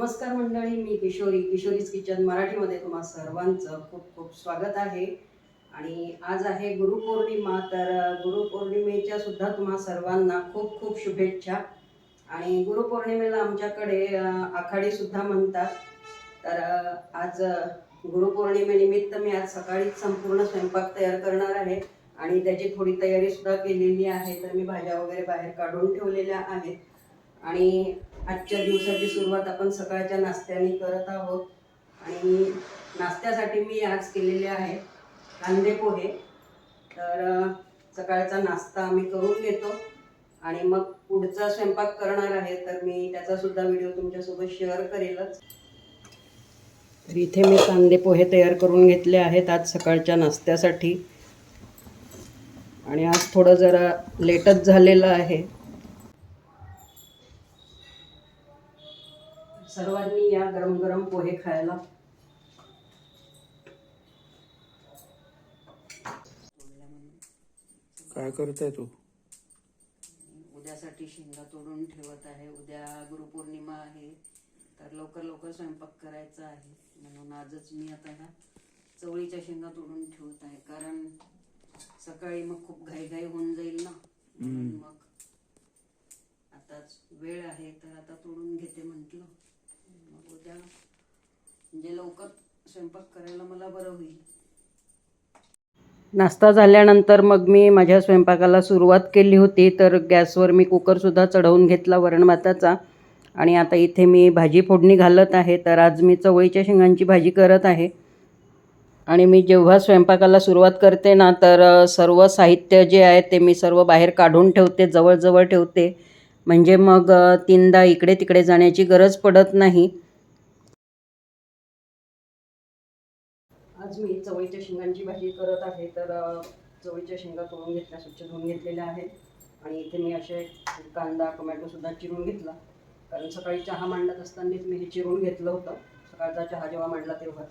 नमस्कार मंडळी मी किशोरी. किशोरीज किचन मराठीमध्ये तुम्हा सर्वांचं खूप खूप स्वागत आहे. आणि आज आहे गुरुपौर्णिमा तर गुरुपौर्णिमेच्या सुद्धा तुम्हा सर्वांना खूप खूप शुभेच्छा. आणि गुरुपौर्णिमेला आमच्याकडे आखाडीसुद्धा म्हणतात. तर आज गुरुपौर्णिमेनिमित्त मी आज सकाळीच संपूर्ण स्वयंपाक तयार करणार आहे. आणि त्याची थोडी तयारी सुद्धा केलेली आहे. तर मी भाज्या वगैरे बाहेर काढून ठेवलेल्या आहेत. आणि आजच्या दिवसाची सुरुवात आपण सकाळच्या नाश्त्याने करत आहोत. आणि नाश्त्यासाठी मी आज केलेले आहे कांदे पोहे. तर सकाळचा नाश्ता आम्ही करून घेतो. आणि मग पुढचा स्वयंपाक करणार आहे तर मी त्याचासुद्धा व्हिडिओ तुमच्यासोबत शेअर करेलच. तर इथे मी कांदे पोहे तयार करून घेतले आहेत आज सकाळच्या नाश्त्यासाठी. आणि आज थोडं जरा लेटच झालेलं आहे. सर्वांनी या गरम गरम पोहे खायला. काय करताय तू? उद्यासाठी शेंगा तोडून ठेवत आहे. उद्या गुरुपौर्णिमा आहे. तर लवकर लवकर स्वयंपाक करायचा आहे. म्हणून आजच मी आता ह्या चवळीच्या शेंगा तोडून ठेवत आहे. कारण सकाळी मग खूप घाईघाई होऊन जाईल ना. म्हणून मग आताच वेळ आहे. तर आता तोडून घेते म्हटलं. उद्या. म्हणजे लवकर स्वयंपाक करायला मला बरं होईल. नाश्ता झाल्यानंतर मग मी माझ्या स्वयंपाकाला सुरुवात केली होती तर गॅसवर मी कुकरसुद्धा चढवून घेतला वरण भाताचा. आणि आता इथे मी भाजी फोडणी घालत आहे तर आज मी चवळीच्या शेंगांची भाजी करत आहे. आणि मी जेव्हा स्वयंपाकाला सुरुवात करते ना तर सर्व साहित्य जे आहे ते मी सर्व बाहेर काढून ठेवते जवळजवळ ठेवते. म्हणजे मग तीनदा इकडे तिकडे जाण्याची गरज पडत नाही. आज मी चवळीच्या शेंगांची भाजी करत आहे तर चवळीच्या शेंगा तोडून घेतल्या स्वच्छ धुवून घेतलेल्या आहेत. आणि इथे मी असे कांदा टोमॅटोसुद्धा चिरून घेतला. कारण सकाळी चहा मांडत असतानाच मी हे चिरून घेतलं होतं. सकाळचा चहा जेव्हा मांडला तेव्हाच.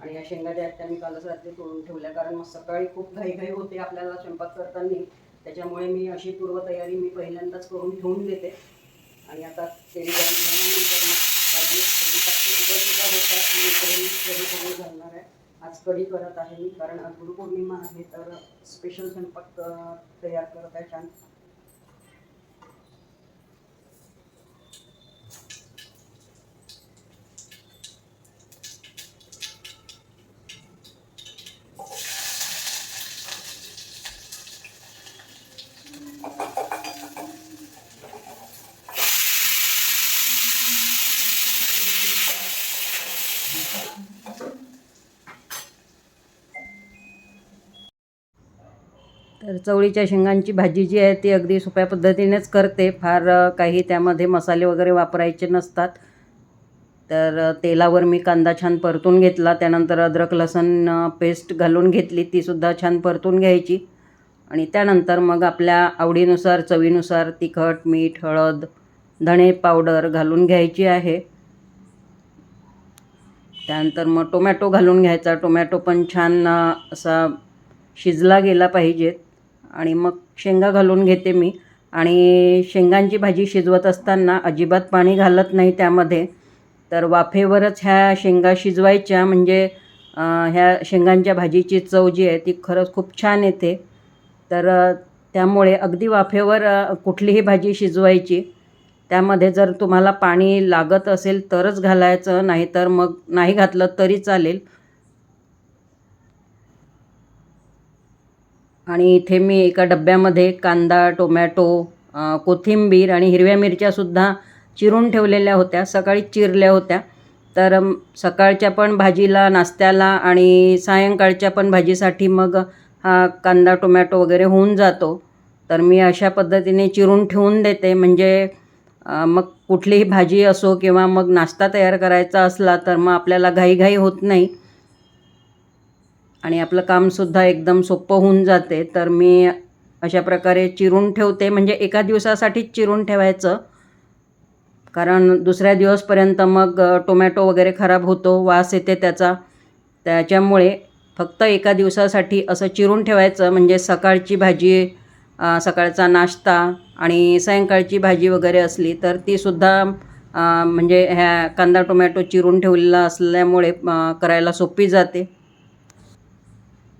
आणि या शेंगा ज्या आहेत त्या मी कालच रात्री तोडून ठेवल्या. कारण मग सकाळी खूप घाईघाई होते आपल्याला स्वयंपाक करताना. त्याच्यामुळे मी अशी पूर्वतयारी मी पहिल्यांदाच करून ठेवून देते आणि आता तेल गरम झाल्यानंतर मग भाजी सुद्धा होतात मी करून घालणार आहे. आज कढी करत आहे मी कारण आज गुरुपौर्णिमा आहे तर स्पेशल स्वयंपाक तयार करत आहे छान. तर चवळीच्या शेंगांची भाजी जी आहे ती अगदी सोप्या पद्धतीनेच करते. फार काही त्यामध्ये मसाले वगैरे वापरायचे नसतात. तर तेलावर मी कांदा छान परतून घेतला. त्यानंतर अद्रक लसण पेस्ट घालून घेतली. तीसुद्धा छान परतून घ्यायची. आणि त्यानंतर मग आपल्या आवडीनुसार चवीनुसार तिखट मीठ हळद धणे पावडर घालून घ्यायची आहे. त्यानंतर मग टोमॅटो घालून घ्यायचा. टोमॅटो पण छान असा शिजला गेला पाहिजेत आणि मग शेंगा घालून घेते मी. आणि शेंगांची भाजी शिजवत असताना अजिबात पाणी घालत नाही त्यामध्ये. तर वाफेवरच ह्या शेंगा शिजवायच्या. म्हणजे ह्या शेंगांच्या भाजीची चव जी आहे ती खरंच खूप छान येते. तर त्यामुळे अगदी वाफेवर कुठलीही भाजी शिजवायची. त्यामध्ये जर तुम्हाला पाणी लागत असेल तरच घालायचं नाही तर मग नाही घातलं तरी चालेल. आणि इथे मी एका डब्यामध्ये कांदा टोमॅटो कोथिंबीर आणि हिरव्या मिरच्यासुद्धा चिरून ठेवलेल्या होत्या. सकाळी चिरल्या होत्या. तर सकाळच्या पण भाजीला नाश्त्याला आणि सायंकाळच्या पण भाजीसाठी मग हा कांदा टोमॅटो वगैरे होऊन जातो. तर मी अशा पद्धतीने चिरून ठेवून देते. म्हणजे मग कुठलीही भाजी असो किंवा मग नाश्ता तयार करायचा असला तर मग आपल्याला घाईघाई होत नाही. आणि आपलं कामसुद्धा एकदम सोपं होऊन जाते. तर मी अशा प्रकारे चिरून ठेवते. म्हणजे एका दिवसासाठीच चिरून ठेवायचं. कारण दुसऱ्या दिवसपर्यंत मग टोमॅटो वगैरे खराब होतो वास येते त्याचा. त्याच्यामुळे फक्त एका दिवसासाठी असं चिरून ठेवायचं. म्हणजे सकाळची भाजी सकाळचा नाश्ता आणि सायंकाळची भाजी वगैरे असली तर तीसुद्धा म्हणजे ह्या कांदा टोमॅटो चिरून ठेवलेला असल्यामुळे करायला सोपी जाते.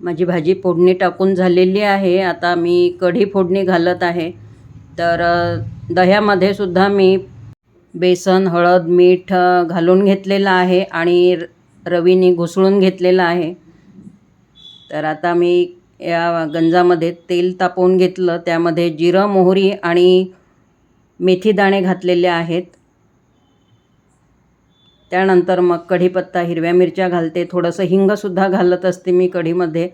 माझी भाजी फोडणी टाकून झालेली आहे. आता मी कढी फोडणी घालत आहे. तर दह्यामध्ये सुद्धा मी बेसन हळद मीठ घालून घेतलेलं आहे आणि र- रवीने घुसळून घेतलेलं आहे. तर आता मी या गंजामध्ये तेल तापवून घेतलं. त्यामध्ये जिरं मोहरी आणि मेथी दाणे घातलेले आहेत. त्यानंतर मग कढीपत्ता हिरव्या मिरच्या घालते. थोडंसं हिंगसुद्धा घालत असते मी कढीमध्ये.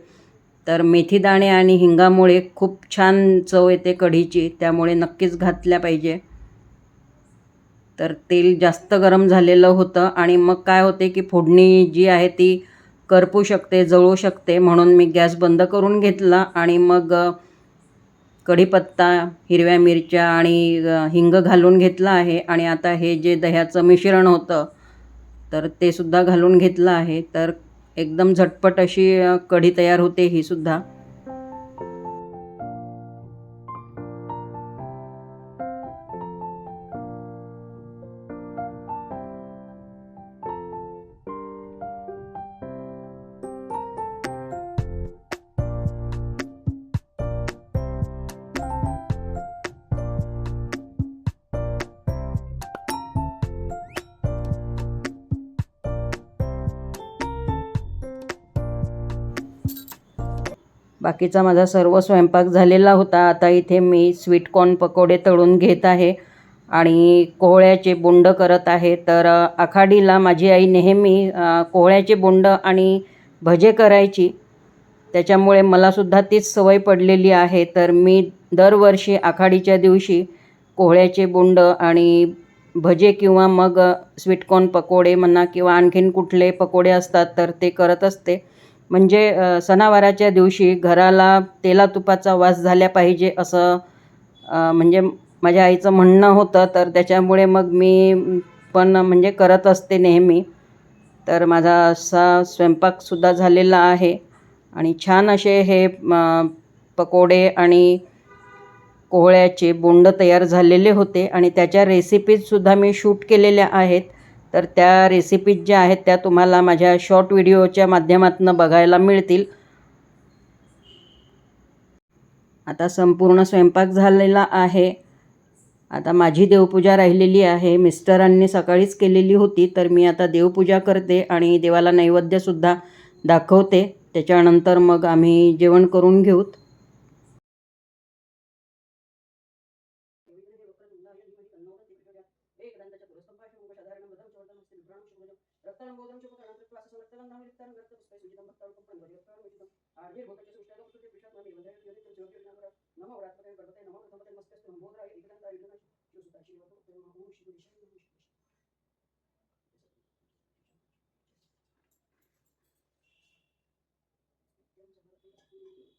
तर मेथी दाणे आणि हिंगामुळे खूप छान चव येते कढीची. त्यामुळे नक्कीच घातल्या पाहिजे. तर तेल जास्त गरम झालेलं होतं आणि मग काय होते की फोडणी जी आहे ती करपू शकते जळू शकते. म्हणून मी गॅस बंद करून घेतला आणि मग कढीपत्ता हिरव्या मिरच्या आणि हिंग घालून घेतला आहे. आणि आता हे जे दह्याचं मिश्रण होतं तर ते सुद्धा घालून घेतलं आहे. तर एकदम झटपट अशी कढी तयार होते ही सुद्धा. बाकीचा माझा सर्व स्वयंपाक झालेला होता. आता इथे मी स्वीटकॉर्न पकोडे तळून घेत आहे आणि कोहळ्याचे बोंड करत आहे. तर आखाडीला माझी आई नेहमी कोहळ्याचे बोंड आणि भजे करायची. त्याच्यामुळे मलासुद्धा तीच सवय पडलेली आहे. तर मी दरवर्षी आखाडीच्या दिवशी कोहळ्याचे बोंड आणि भजे किंवा मग स्वीटकॉर्न पकोडे म्हणा किंवा आणखीन कुठले पकोडे असतात तर ते करत असते. म्हणजे सणावाराच्या दिवशी घराला तेलातुपाचा वास झाल्या पाहिजे असं म्हणजे माझ्या आईचं म्हणणं होतं. तर त्याच्यामुळे मग मी पण म्हणजे करत असते नेहमी. तर माझा असा स्वयंपाकसुद्धा झालेला आहे. आणि छान असे हे पकोडे आणि कोहळ्याचे बोंड तयार झालेले होते. आणि त्याच्या रेसिपीजसुद्धा मी शूट केलेल्या आहेत. तर त्या रेसिपीज ज्या आहेत त्या तुम्हाला माझ्या शॉर्ट व्हिडिओच्या माध्यमातून बघायला मिळतील. आता संपूर्ण स्वयंपाक झालेला आहे. आता माझी देवपूजा राहिलेली आहे. मिस्टरांनी सकाळीच केलेली होती तर मी आता देवपूजा करते आणि देवाला नैवेद्यसुद्धा दाखवते. त्याच्यानंतर मग आम्ही जेवण करून घेऊत. तदर्थं स्मै सुजितं वक्तारूपं परिवर्तनं विजितम् आर्यभोगस्य सुष्टागं सुते विषात् ममे वन्दे यदि तं ज्योतिर् नामरा नमो व्रातपते पर्वते नमो प्रथमते मस्तस्ते मोदराय एकदन्ता युद्धन शिवसुता शिवतो प्रेम ओम शिव दिशं नमः शिव Thank you.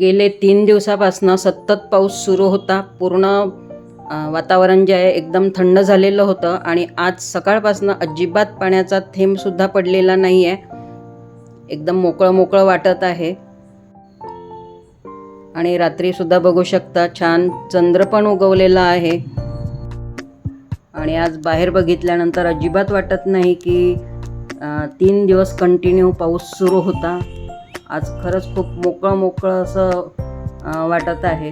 गेले तीन दिवसापासनं सतत पाऊस सुरू होता. पूर्ण वातावरण जे आहे एकदम थंड झालेलं होतं आणि आज सकाळपासनं अजिबात पाण्याचा थेंबसुद्धा पडलेला नाही आहे एकदम मोकळं मोकळं वाटत आहे. आणि रात्रीसुद्धा बघू शकता छान चंद्र पण उगवलेला आहे. आणि आज बाहेर बघितल्यानंतर अजिबात वाटत नाही की तीन दिवस कंटिन्यू पाऊस सुरू होता. आज खरंच खूप मोकळं मोकळं असं वाटत आहे.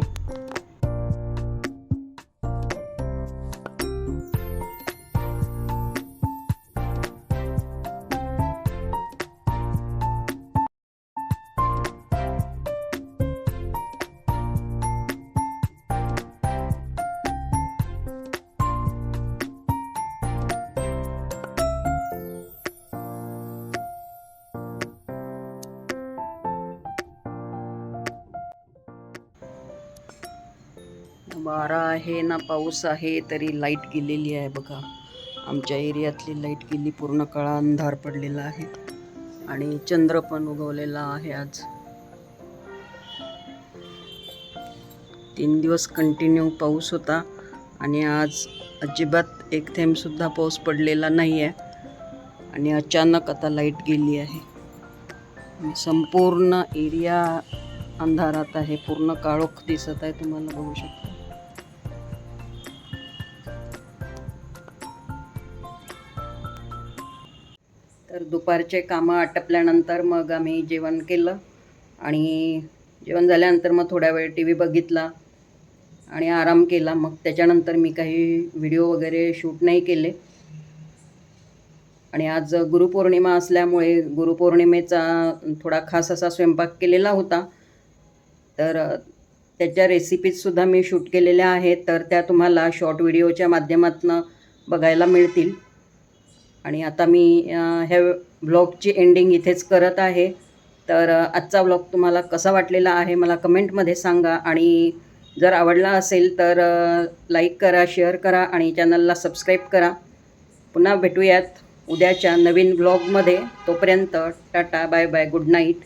वारा आहे ना पाऊस आहे तरी लाइट गेलेली आहे बघा. आमच्या एरियातली लाइट गेली पूर्ण काळा अंधार पडलेला आहे. आणि चंद्र पण उगवलेला आहे आज. तीन दिवस कंटिन्यू पाऊस होता आणि आज अजिबात एक थेंबसुद्धा पाऊस पडलेला नाही आहे आणि अचानक आता लाइट गेली आहे. संपूर्ण एरिया अंधारात आहे पूर्ण काळोख दिसत आहे तुम्हाला बघू शकता. दुपारचे कामं आटपल्यानंतर मग आम्ही जेवण केलं. आणि जेवण झाल्यानंतर मग थोड्या वेळ टी व्ही बघितला आणि आराम केला. मग त्याच्यानंतर मी काही व्हिडिओ वगैरे शूट नाही केले. आणि आज गुरुपौर्णिमा असल्यामुळे गुरुपौर्णिमेचा थोडा खास असा स्वयंपाक केलेला होता. तर त्याच्या रेसिपीजसुद्धा मी शूट केलेल्या आहेत. तर त्या तुम्हाला शॉर्ट व्हिडिओच्या माध्यमातून बघायला मिळतील. आणि आता मी ह्या ब्लॉगची एंडिंग इथेच करत आहे. तर आजचा ब्लॉग तुम्हाला कसा वाटलेला आहे मला कमेंटमध्ये सांगा. आणि जर आवडला असेल तर लाईक करा शेअर करा आणि चॅनलला सबस्क्राईब करा. पुन्हा भेटूयात उद्याच्या नवीन ब्लॉगमध्ये. तोपर्यंत tata bye bye good night